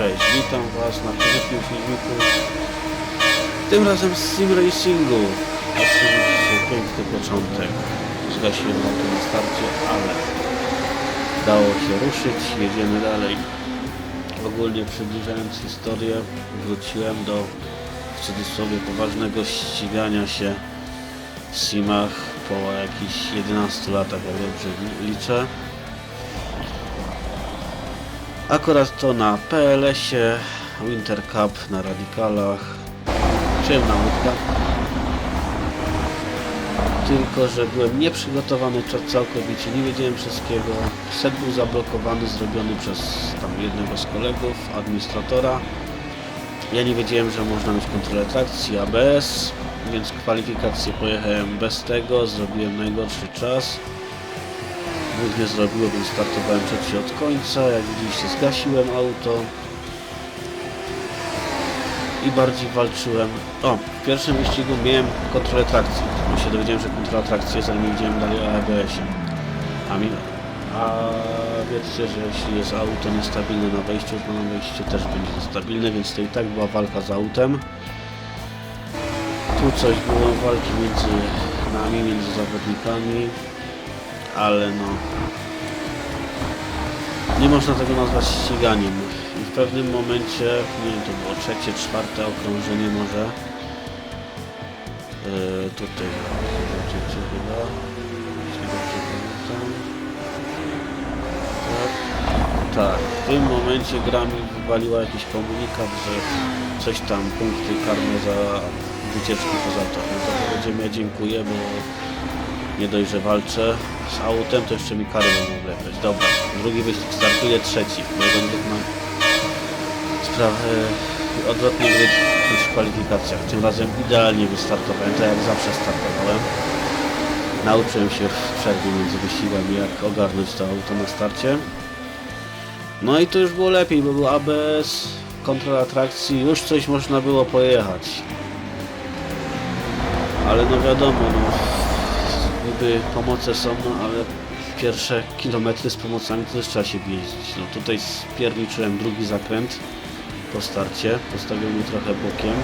Cześć, witam Was na kolejnym filmiku. Tym razem z Sim Racingu. Oczywiście piękny początek. Zgasiłem auto na starcie, ale dało się ruszyć. Jedziemy dalej. Ogólnie przybliżając historię, wróciłem do w cudzysłowie poważnego ścigania się w Simach po jakichś 11 latach, jak dobrze li- liczę. Akurat to na PLS-ie, Winter Cup na Radikalach. Przyjemna łódka. Tylko, że byłem nieprzygotowany całkowicie, nie wiedziałem wszystkiego. Set był zablokowany, zrobiony przez tam jednego z kolegów, administratora. Ja nie wiedziałem, że można mieć kontrolę trakcji ABS, więc kwalifikacje pojechałem bez tego, zrobiłem najgorszy czas. Nic nie zrobiło, więc startowałem trzeci od końca. Jak widzieliście, zgasiłem auto. I bardziej walczyłem. O, w pierwszym wyścigu miałem kontrolę trakcji. Ja się dowiedziałem, że kontrola trakcji jest, ale nie wiedziałem dalej o ABS-ie. A, mi... A wiedzcie, że jeśli jest auto niestabilne na wejściu, to na wejściu też będzie niestabilne, więc to i tak była walka z autem. Tu coś było walki między nami, między zawodnikami ale no nie można tego nazwać ściganiem i w pewnym momencie, nie wiem, to było trzecie, czwarte okrążenie może yy, tutaj zobaczycie chyba jeśli pamiętam tak, tak, w tym momencie gra mi wywaliła jakiś komunikat, że coś tam, punkty karne za wycieczki poza to, no to powiedziałem ja dziękuję, bo nie dość, że walczę z autem, to jeszcze mi karę będą wlepiać. Dobra, drugi wyścig startuje, trzeci. Jeden bieg ma sprawę odwrotny gry w kwalifikacjach. Tym razem idealnie wystartowałem, tak jak zawsze startowałem. Nauczyłem się w przerwie między wyścigami, jak ogarnąć to auto na starcie. No i to już było lepiej, bo był ABS, kontrola trakcji, już coś można było pojechać. Ale no wiadomo, no, pomoce są, no ale pierwsze kilometry z pomocami to też trzeba się jeździć. No tutaj spierniczyłem drugi zakręt po starcie, postawił mnie trochę bokiem.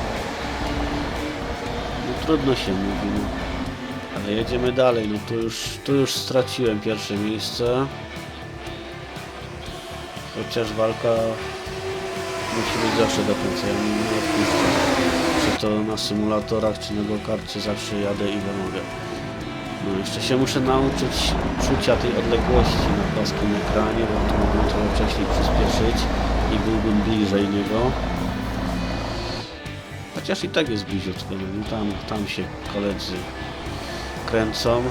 No trudno się mówi, no. Ale jedziemy dalej, no tu już, tu już straciłem pierwsze miejsce. Chociaż walka musi być zawsze do końca, ja nie odpuszczę. Czy to na symulatorach, czy na go-karcie zawsze jadę ile mogę. No jeszcze się muszę nauczyć czucia tej odległości na płaskim ekranie, bo to mogłem trochę wcześniej przyspieszyć i byłbym bliżej niego. Chociaż i tak jest bliziutko, no i tam, tam się koledzy kręcą.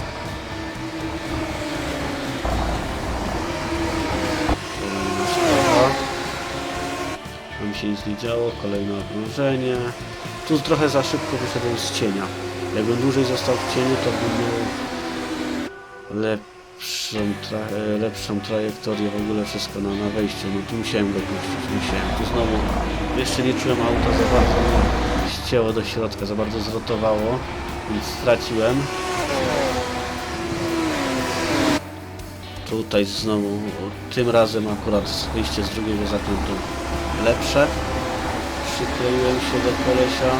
Tam się nic nie działo, kolejne okrążenie. Tu trochę za szybko wyszedłem z cienia. Jakbym dłużej został w cieniu, to bym miał lepszą, tra e, lepszą trajektorię w ogóle wszystko na, na wejściu. No tu musiałem go puścić, musiałem. Tu znowu jeszcze nie czułem auta za bardzo, ścięło do środka, za bardzo zrotowało, więc straciłem. Tutaj znowu, tym razem akurat wyjście z drugiego zakrętu lepsze. Przykleiłem się do kolesia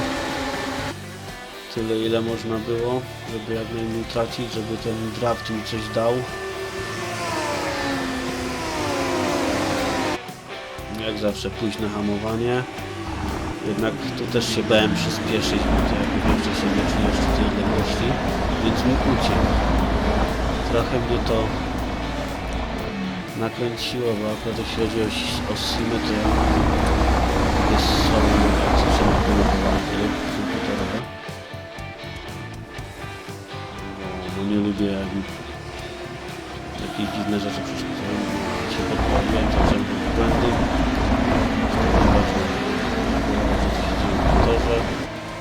tyle ile można było, żeby jak najmniej tracić, żeby ten draft mi coś dał. Jak zawsze późne hamowanie. Jednak tu też się bałem przyspieszyć, bo to jakby że się nie czuję jeszcze tej odległości, więc mi uciekł. Trochę mnie to nakręciło, bo akurat jeśli chodzi o, o mam jest słabo mówiąc, że mam nie lubię jak jakieś dziwne rzeczy przeszkadzają. Się zacząłem robić błędy.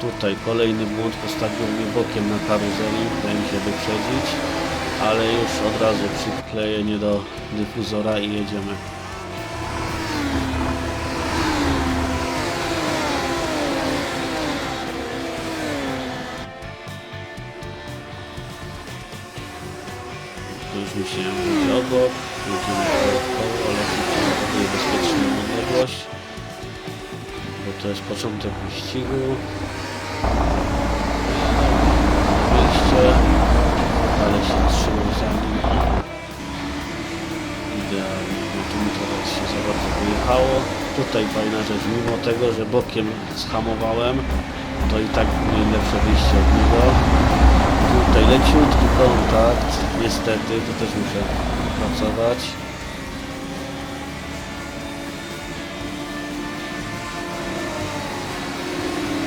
Tutaj kolejny błąd postawił mnie bokiem na karuzeli, udaje mi się wyprzedzić, ale już od razu przyklejenie do dyfuzora i jedziemy. Musiałem być obok, jedziemy koło, ale tutaj bezpieczną odległość. to jest początek wyścigu. Wyjście, ale się trzymał za nim. Idealnie, bo tu mi teraz się za bardzo wyjechało. Tutaj fajna rzecz, mimo tego, że bokiem zhamowałem, to i tak miałem lepsze wyjście od niego. Tutaj leciutki kontakt, niestety, to też muszę pracować.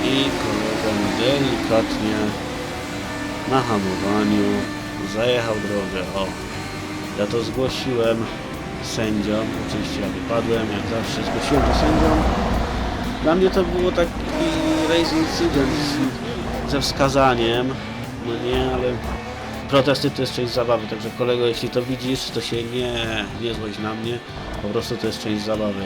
I kolega delikatnie na hamowaniu zajechał drogę. O, ja to zgłosiłem sędziom. Oczywiście ja wypadłem, jak zawsze zgłosiłem to sędziom. Dla mnie to było taki race incydent z- ze wskazaniem. No nie, ale protesty to jest część zabawy, także kolego, jeśli to widzisz, to się nie, nie złość na mnie. Po prostu to jest część zabawy.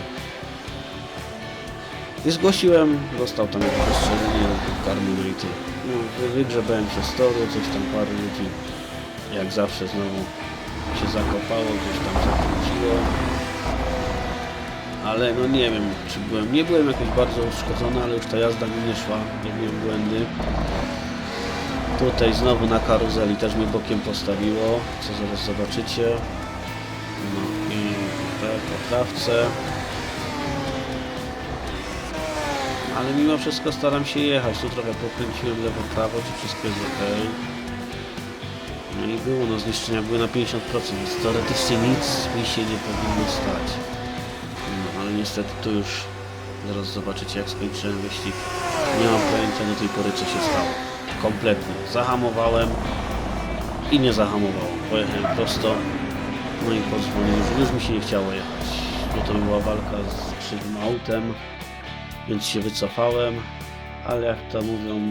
I zgłosiłem, dostał tam jakieś ostrzeżenie karmy no i tyle. No, wy- wygrzebałem się z toru, coś tam parę ludzi, jak zawsze znowu się zakopało, gdzieś tam zakłóciło. Ale no nie wiem, czy byłem, nie byłem jakoś bardzo uszkodzony, ale już ta jazda mi nie szła, robiłem błędy. Tutaj znowu na karuzeli też mnie bokiem postawiło, co zaraz zobaczycie. No i po trawce. Ale mimo wszystko staram się jechać. Tu trochę pokręciłem lewo, prawo, czy wszystko jest ok. No i było, no zniszczenia były na 50%, więc teoretycznie nic mi się nie powinno stać. Niestety tu już zaraz zobaczycie jak skończyłem wyścig. Nie mam pojęcia do tej pory co się stało. Kompletnie. Zahamowałem i nie zahamowało. Pojechałem prosto, no i pozwoliłem, już mi się nie chciało jechać. Bo to była walka z krzywym autem więc się wycofałem, ale jak to mówią,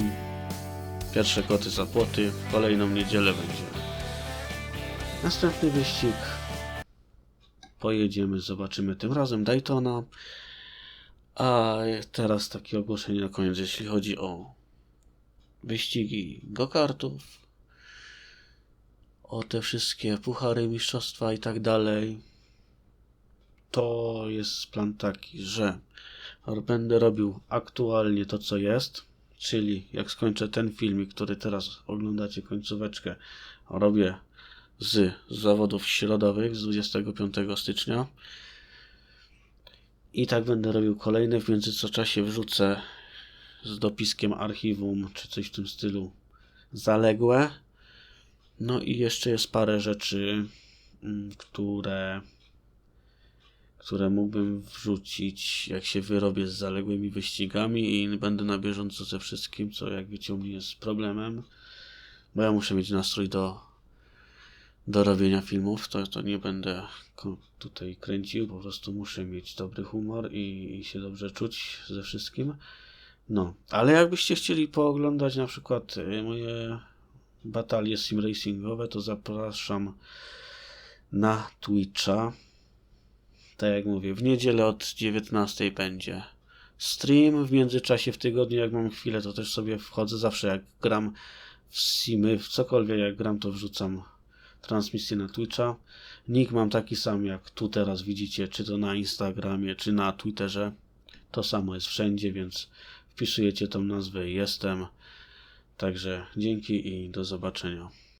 pierwsze koty za płoty, w kolejną niedzielę będzie. Następny wyścig. Pojedziemy, zobaczymy tym razem Daytona. A teraz takie ogłoszenie na koniec, jeśli chodzi o wyścigi go-kartów, o te wszystkie puchary, mistrzostwa i tak dalej. To jest plan taki, że będę robił aktualnie to, co jest, czyli jak skończę ten filmik, który teraz oglądacie, końcóweczkę, robię z zawodów środowych z 25 stycznia. I tak będę robił kolejne, w międzyczasie wrzucę z dopiskiem archiwum, czy coś w tym stylu zaległe. No i jeszcze jest parę rzeczy, mm, które które mógłbym wrzucić, jak się wyrobię z zaległymi wyścigami i będę na bieżąco ze wszystkim, co jak wiecie u mnie jest problemem, bo ja muszę mieć nastrój do, do robienia filmów, to, to nie będę tutaj kręcił, po prostu muszę mieć dobry humor i, i się dobrze czuć ze wszystkim. No, ale jakbyście chcieli pooglądać na przykład y, moje batalie sim racingowe, to zapraszam na Twitcha tak jak mówię, w niedzielę od 19 będzie stream. W międzyczasie w tygodniu, jak mam chwilę, to też sobie wchodzę. Zawsze jak gram w simy, w cokolwiek jak gram, to wrzucam transmisję na Twitcha. Nick mam taki sam, jak tu teraz widzicie, czy to na Instagramie, czy na Twitterze. To samo jest wszędzie, więc wpisujecie tą nazwę i jestem. Także dzięki i do zobaczenia.